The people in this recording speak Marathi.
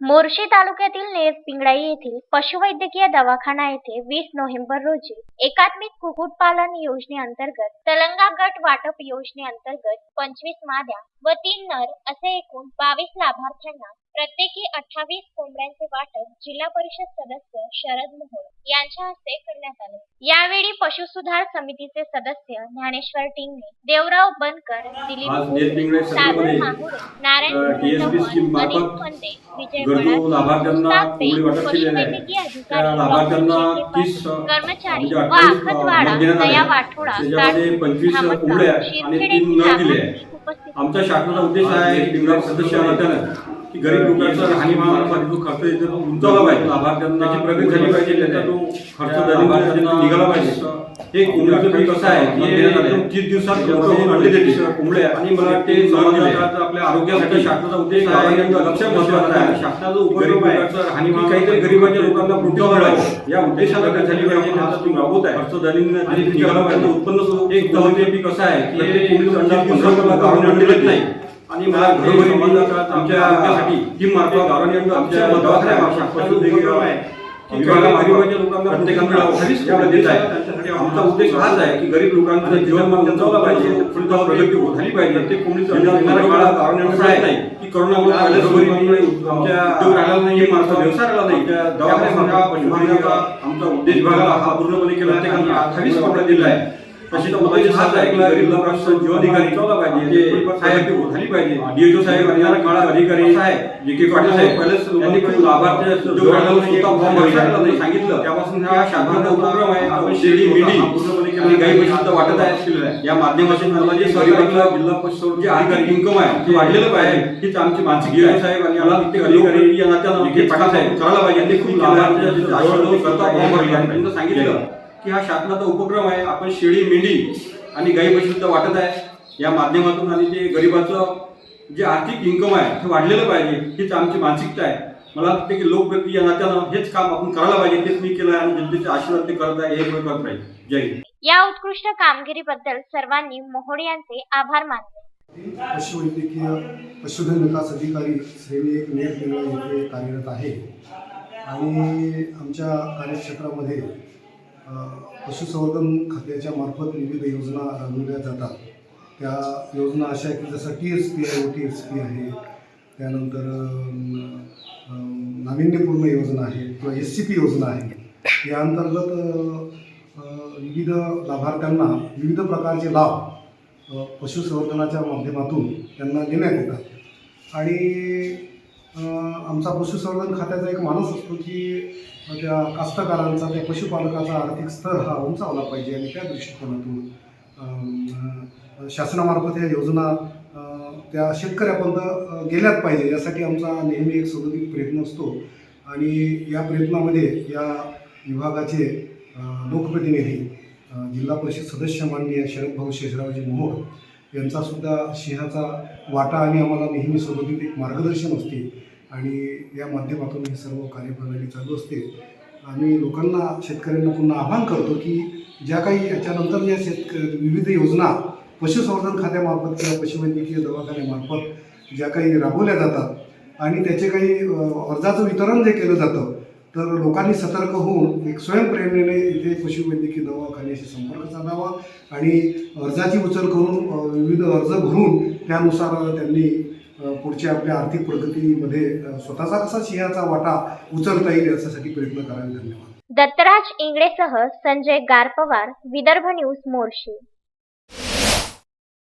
मोर्शी तालुक्यातील नेर पिंगळाई येथील पशुवैद्यकीय दवाखाना येथे वीस नोव्हेंबर रोजी एकात्मिक कुक्कुटपालन योजनेअंतर्गत तलंगा गट वाटप योजनेअंतर्गत पंचवीस माद्या व तीन नर असे एकूण बावीस लाभार्थ्यांना प्रत्येकी अठ्ठावीस कोंबड्यांचे वाटप जिल्हा परिषद सदस्य शरद मोहोळ यांच्या हस्ते करण्यात आले. यावेळी पशुसुधार समितीचे सदस्य ज्ञानेश्वर टिंगणे देवराव बनकर दिलीप सागर माहुरे नारायण अनिल फंदे विजय अधिकारी कर्मचारी म्हणजे व आखतवाडा आले. दया वाठोडा शिरखेड आमच्या शासनाचा उद्देश आहे सदस्य की गरीब लोकांचा राहणीमानासाठी जो खर्च येतो तो उंचावला पाहिजे. लाभार्थ्यांना प्रगती झाली पाहिजे त्याचा तो खर्च निघाला पाहिजे. हे कोंबडीचं पीक कसं आहे? तीस दिवसात अंडे देते कोंबड्या आणि मला वाटते आपल्या आरोग्यासाठी शासनाचा उद्देश आहे. लक्ष महत्वाचं आहे. शासनाचा उपक्रम आहे. राहणीमान काहीतरी गरिबांच्या लोकांना प्रोत्साहन पाहिजे या उद्देशाला काय झाली पाहिजे. हा तुम्ही राबवत आहे. खर्च दलिंद आणि निघाला पाहिजे. उत्पन्न एक दहते पीक असं आहे? की कोंबडीचं अंडा पंधरा अंडे देत नाही. आणि मला घरोघरी आमच्या आरोग्यासाठी ही मार्फत गावाने आमच्या त्याच्यासाठी आमचा उद्देश हाच आहे की गरीब लोकांचं जीवनमान उंचावला पाहिजे. पुढे प्रगती झाली पाहिजे. असं आहे नाही की करोनामुळे आमच्या उद्योग राहिला नाही हे माणसं व्यवसाय राहिला नाही. त्या पशुभागाचा आमचा उद्देश विभागाला हा पूर्णपणे केला प्रत्येकाला अठ्ठावीस कोंबड्या दिला आहे. आहे की गरीब लोकांचं ठेवला पाहिजे जे साहेब ते झाली पाहिजे. डीएचओ साहेब आणि येणाऱ्या काळात अधिकारी आहे. जे के पाटील साहेब पहिलेच लोकांनी खूप लाभार्थी फॉर्म भरला नाही सांगितलं. त्यापासून हा उपक्रम आहे. आपण शेळी मेंढी आणि गाई म्हशी वाटत आहे या माध्यमातून मला जे गरीबांना जिल्हा परिषद जे अधिकारी इन्कम आहे ते वाढलेलं पाहिजे हीच आमची मानसिक गिराई साहेब आणि मला अधिकारी या नात्यानं जे पाटील साहेब करायला पाहिजे. ते खूप लाभार्थी आश्वासन करता फॉर्म भरले आणि त्यांनी सांगितलं. की हा शासनाचा उपक्रम आहे. आपण शेळी मेंढी आणि गाई म्हशी सुद्धा वाटत आहे. या माध्यमातून आणि ते गरिबाचं जे आर्थिक इन्कम आहे ते वाढलेलं पाहिजे हीच आमची मानसिकता आहे. मला वाटते की लोकप्रति या नात्यानं हेच काम आपण करायला पाहिजे तेच मी केलं आणि जनतेचे आशीर्वाद ते करत आहे हे करत राहील. जय हिंद. या उत्कृष्ट कामगिरीबद्दल सर्वांनी मोहोळ यांचे आभार मानले. पशुवैद्यकीय पशुधन विकास अधिकारी श्रेणी एक येथे कार्यरत आहे. आणि आमच्या कार्यक्षेत्रामध्ये पशुसंवर्धन खात्याच्या मार्फत विविध योजना राबविल्या जातात. त्या योजना अशा आहेत की जसं टी एस पी आहे ओ टी एस पी आहे त्यानंतर नाविन्यपूर्ण योजना आहे किंवा एस सी पी योजना आहे. या अंतर्गत विविध लाभार्थ्यांना विविध प्रकारचे लाभ पशुसंवर्धनाच्या माध्यमातून त्यांना देण्यात येतात. आणि आमचा पशुसंवर्धन खात्याचा एक माणूस असतो की त्या कास्तकारांचा त्या पशुपालकाचा आर्थिक स्तर हा उंचावला पाहिजे आणि त्या दृष्टिकोनातून शासनामार्फत या योजना त्या शेतकऱ्यापर्यंत गेल्याच पाहिजे यासाठी आमचा नेहमी एक सदोदित प्रयत्न असतो. आणि या प्रयत्नामध्ये या विभागाचे लोकप्रतिनिधी जिल्हा परिषद सदस्य माननीय शरदभाऊ शेषरावजी मोहोळ यांचासुद्धा सिंहाचा वाटा आणि आम्हाला नेहमी सोबतीत एक मार्गदर्शन असते. आणि या माध्यमातून ही सर्व कार्यप्रणाली चालू असते. आम्ही लोकांना शेतकऱ्यांना पुन्हा आवाहन करतो की ज्या काही याच्यानंतर ज्या शेतक विविध योजना पशुसंवर्धन खात्यामार्फत किंवा पशुवैद्यकीय दवाखान्यामार्फत ज्या काही राबवल्या जातात आणि त्याचे काही अर्जाचं वितरण जे केलं जातं तर लोकांनी सतर्क होऊन एक स्वयंप्रेरणेने इथे पशुवैद्यकीय दवाखान्याशी संपर्क साधावा आणि अर्जाची उचल करून अर्ज भरून त्यानुसार त्यांनी पुढच्या आपल्या आर्थिक प्रगतीमध्ये स्वतःचा कसा सिंहाचा वाटा उचलता येईल याच्यासाठी प्रयत्न करावे धन्यवाद. दत्तराज इंगळेसह संजय गारपवार विदर्भ न्यूज मोर्शी.